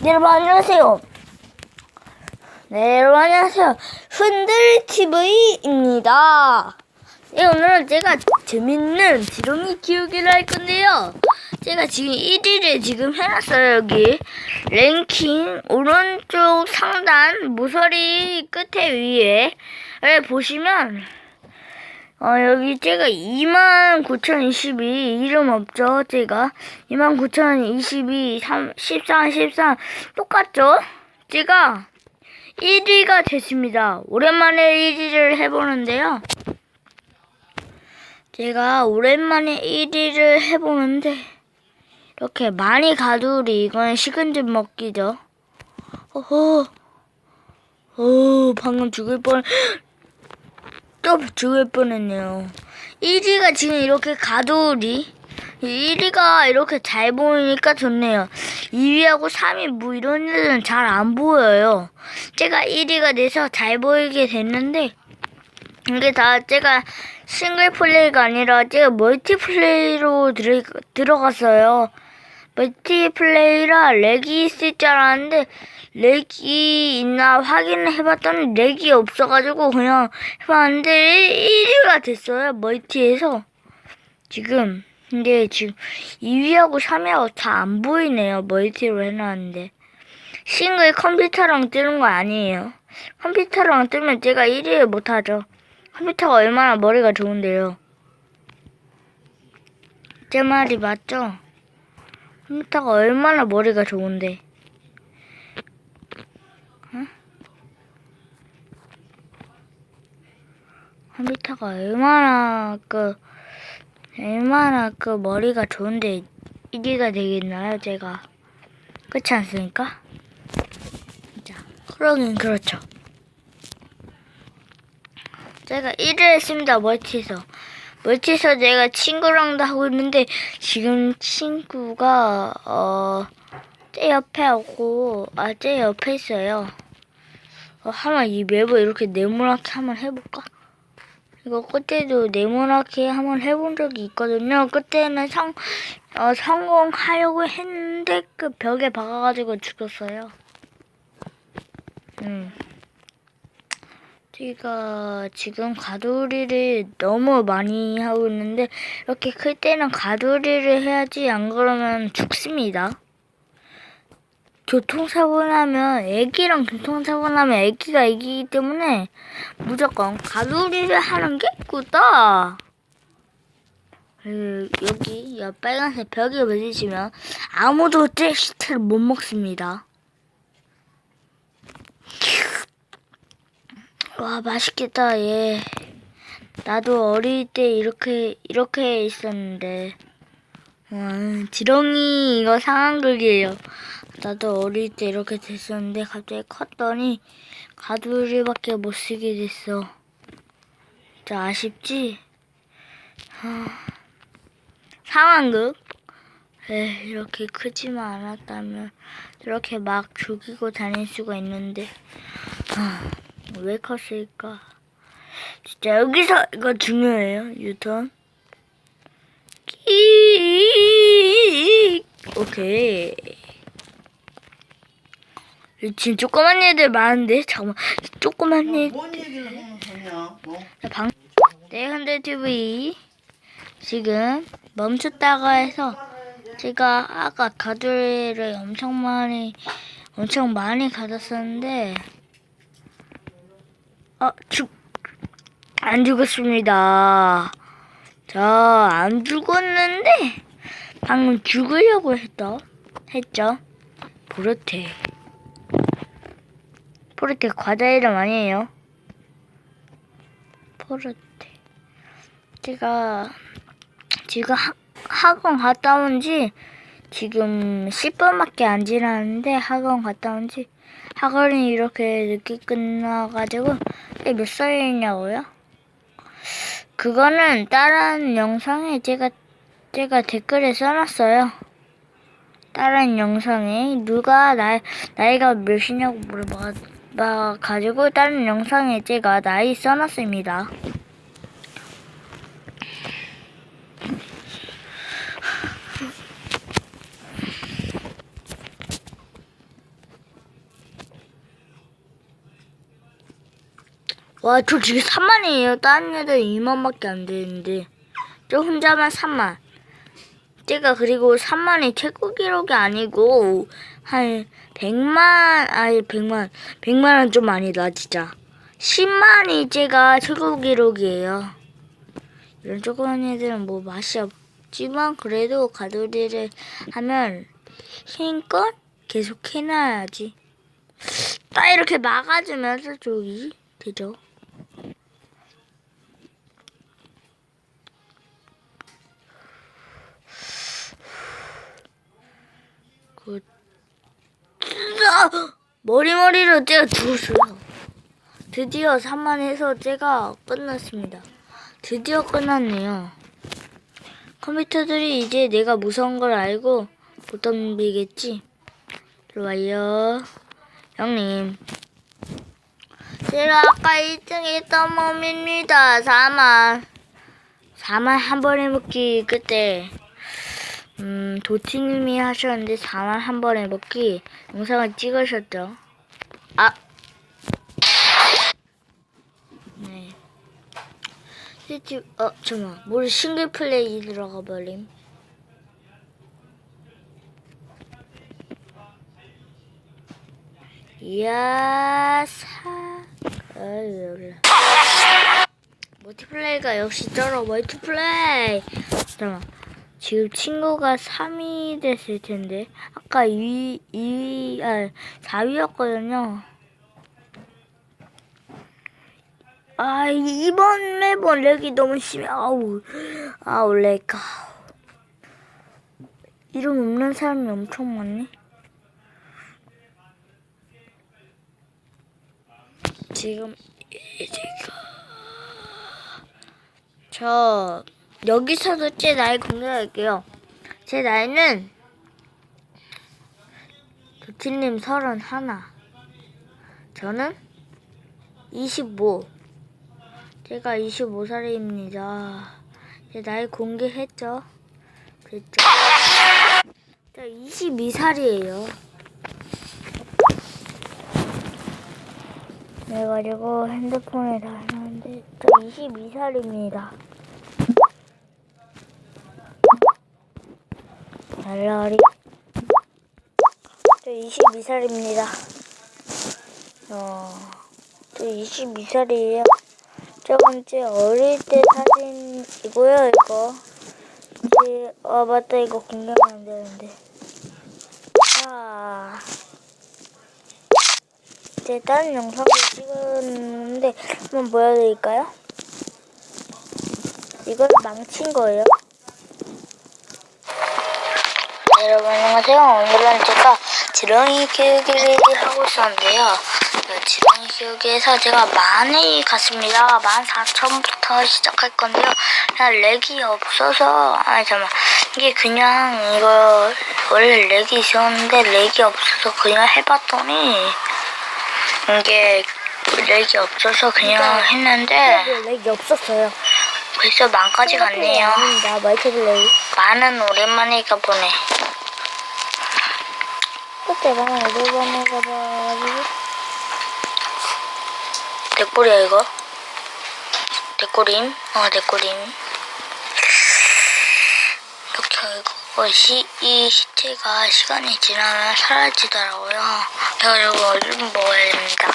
네, 여러분 안녕하세요. 네, 여러분 안녕하세요. 흔들 TV입니다. 네, 오늘은 제가 재밌는 지렁이 키우기를 할 건데요. 제가 지금 1위를 지금 해놨어요, 여기. 랭킹, 오른쪽 상단, 모서리 끝에 위에. 를 보시면, 어, 여기 제가 29,022 이름 없죠, 제가. 29,022, 3, 13, 13 똑같죠? 제가 1위가 됐습니다. 오랜만에 1위를 해보는데요. 제가 오랜만에 1위를 해보는데 이렇게 많이 가두리 이건 식은 죽 먹기죠. 어허. 어, 방금 죽을 뻔. 또 죽을 뻔했네요. 1위가 지금 이렇게 가돌이 1위가 이렇게 잘 보이니까 좋네요. 2위하고 3위 뭐 이런 애들은 잘안 보여요. 제가 1위가 돼서 잘 보이게 됐는데 이게 다 제가 싱글 플레이가 아니라 제가 멀티 플레이로 들어, 들어갔어요. 멀티 플레이라 렉이 있을 줄 알았는데 렉이 있나 확인을 해봤더니 렉이 없어가지고 그냥 해봤는데 1위가 됐어요 멀티에서. 지금 근데 지금 2위하고 3위하고 다 안 보이네요 멀티로 해놨는데. 싱글 컴퓨터랑 뜨는 거 아니에요? 컴퓨터랑 뜨면 제가 1위를 못하죠. 컴퓨터가 얼마나 머리가 좋은데요. 제 말이 맞죠? 컴퓨터가 얼마나 머리가 좋은데 컴퓨터가 얼마나 그 얼마나 그 머리가 좋은데 1위가 되겠나요 제가 그렇지 않습니까? 자 그러긴 그렇죠 제가 1위를 했습니다 멀티에서 멀티에서 내가 친구랑도 하고 있는데 지금 친구가 어제 옆에 하고 아제 옆에 있어요 어, 한번 이 맵을 이렇게 네모나게 한번 해볼까? 이거 그때도 네모나게 한번 해본 적이 있거든요. 그때는 성, 어, 성공하려고 했는데 그 벽에 박아가지고 죽었어요. 음. 제가 지금 가두리를 너무 많이 하고 있는데 이렇게 클 때는 가두리를 해야지 안 그러면 죽습니다. 교통사고 나면 애기랑 교통사고 나면 애기가 애기이기 때문에 무조건 가두리를 하는 게. 그, 여기 이 빨간색 벽에 부딪히면 아무도 잭시트를 못 먹습니다. 와 맛있겠다 얘. 나도 어릴 때 이렇게 이렇게 있었는데. 와 지렁이 이거 상황극이에요. 나도 어릴 때 이렇게 됐었는데 갑자기 컸더니 가두리밖에 못 쓰게 됐어. 진짜 아쉽지? 하... 상황극? 에 이렇게 크지만 않았다면 이렇게 막 죽이고 다닐 수가 있는데 하... 왜 컸을까? 진짜 여기서 이거 중요해요 유턴. 끼 오케이. 지금 조그만 애들 많은데 잠깐만 조그만 애 뭔 얘기를 하면 되냐? 어? 방... 네 흔들 TV 지금 멈췄다가 해서 제가 아까 가두리를 엄청 많이 엄청 많이 가졌었는데 어죽안 죽었습니다. 저 안 죽었는데 방금 죽으려고 했다 했죠. 보르테. 포르테 과자 이름 아니에요. 포르테. 제가 지금 학, 학원 갔다 온 지 지금 10분밖에 안 지났는데 학원 갔다 온 지 학원이 이렇게 늦게 끝나가지고 몇 살이냐고요? 그거는 다른 영상에 제가 제가 댓글에 써놨어요. 다른 영상에 누가 나, 나이가 몇이냐고 물어 나 가지고 다른 영상에 제가 나이 써놨습니다. 와, 저 지금 3만이에요. 다른 애들 2만밖에 안 되는데. 저 혼자만 3만. 제가 그리고 3만이 최고 기록이 아니고 한 100만, 아니, 100만. 100만은 좀 아니다, 진짜. 10만이 제가 최고 기록이에요. 이런 조그만 애들은 뭐 맛이 없지만, 그래도 가돌이를 하면 힘껏 계속 해놔야지. 딱 이렇게 막아주면서 저기 되죠. 그으 아! 머리머리로 제가 죽었어요. 드디어 3만에서 제가 끝났습니다. 드디어 끝났네요. 컴퓨터들이 이제 내가 무서운 걸 알고 못 덤비겠지. 좋아요. 형님. 제가 아까 1등 했던 몸입니다. 4만. 4만 한 번에 먹기 그때 음 도티님이 하셨는데 4만 한 번에 먹기 영상을 찍으셨죠. 아. 네. 유튜브 어 잠깐 뭘 싱글 플레이 들어가 버림. 이야 사 아유 몰라. 멀티플레이가 역시 쩔어 멀티플레이 잠깐만 지금 친구가 3위 됐을 텐데 아까 2위 2위 아 4위였거든요. 아 이번 매번 렉이 너무 심해. 아우 아우 렉. 이름 없는 사람이 엄청 많네. 지금 제가 저 여기서도 제 나이 공개할게요. 제 나이는 도티님 서른 하나. 저는 25. 제가 25살입니다. 제 나이 공개했죠? 됐죠? 저 22살이에요. 그래가지고 핸드폰에 다 해놨는데 저 22살입니다. 날라리 저 22살입니다. 어, 저 22살이에요. 저번 제 어릴 때 사진이고요, 이거. 제, 아, 맞다, 이거 공개하면 안 되는데. 자. 제 다른 영상을 찍었는데 한번 보여드릴까요? 이건 망친 거예요. 네, 여러분 안녕하세요. 오늘은 제가 지렁이 키우기를 하고 있었는데요. 그 지렁이 키우기에서 제가 많이 갔습니다. 14,000부터 시작할 건데요. 그냥 렉이 없어서 아니 잠깐 이게 그냥 이거 원래 렉이 있었는데 렉이 없어서 그냥 해봤더니 이게 렉이 없어서 그냥 했는데 렉이 없었어요. 벌써 만까지 갔네요. 만은 오랜만에 가보네. 그때 만은 오랜만에 가봐가지고. 내 꼴이야 이거? 내 꼴임? 어. 이렇게 이거 시, 이 시체가 시간이 지나면 사라지더라고요. 그래가지고 좀 먹어야 됩니다.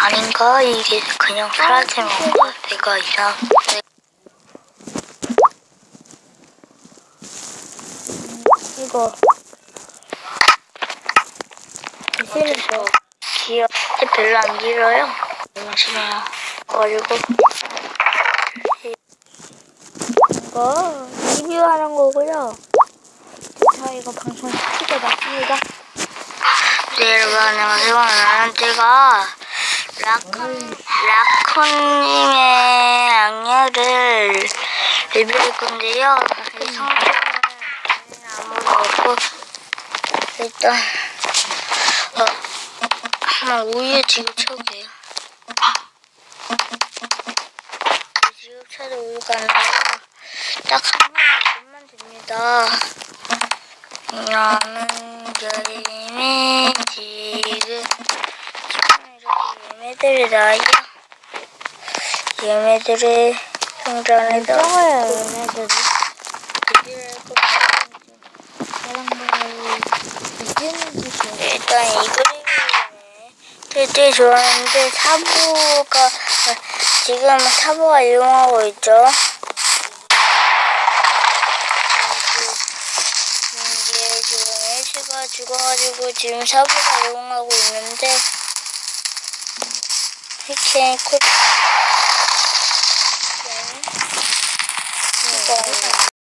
아닌가? 이게 그냥 사라진 건가? 내가 이상. 이거. 이제는 뭐, 귀여, 별로 안 길어요. 잠시만요. 그리고, 이거, 리뷰하는 거고요. 저 이거 방송 시키게 놨습니다. 네, 여러분, 안녕하세요. 오늘은 제가 라쿤, 라쿤님의 악녀를 리뷰할 건데요. 이 성격은 아무도 없고, 일단, 어, 한번 우유에 지급쳐볼게요. 지급쳐도 우유가 안 나와요. 딱한 번만 됩니다. 나는 그림의 지금 이렇게 얘네들이 나야. 얘네들이 성장해서 얘네들이 좋아 일단 이 그림이 되게 좋아하는데 사부가 지금 사부가 이용하고 있죠. 이게 지금 애쉬가 죽어가지고 지금 사부가 이용하고 있는데 이렇게 코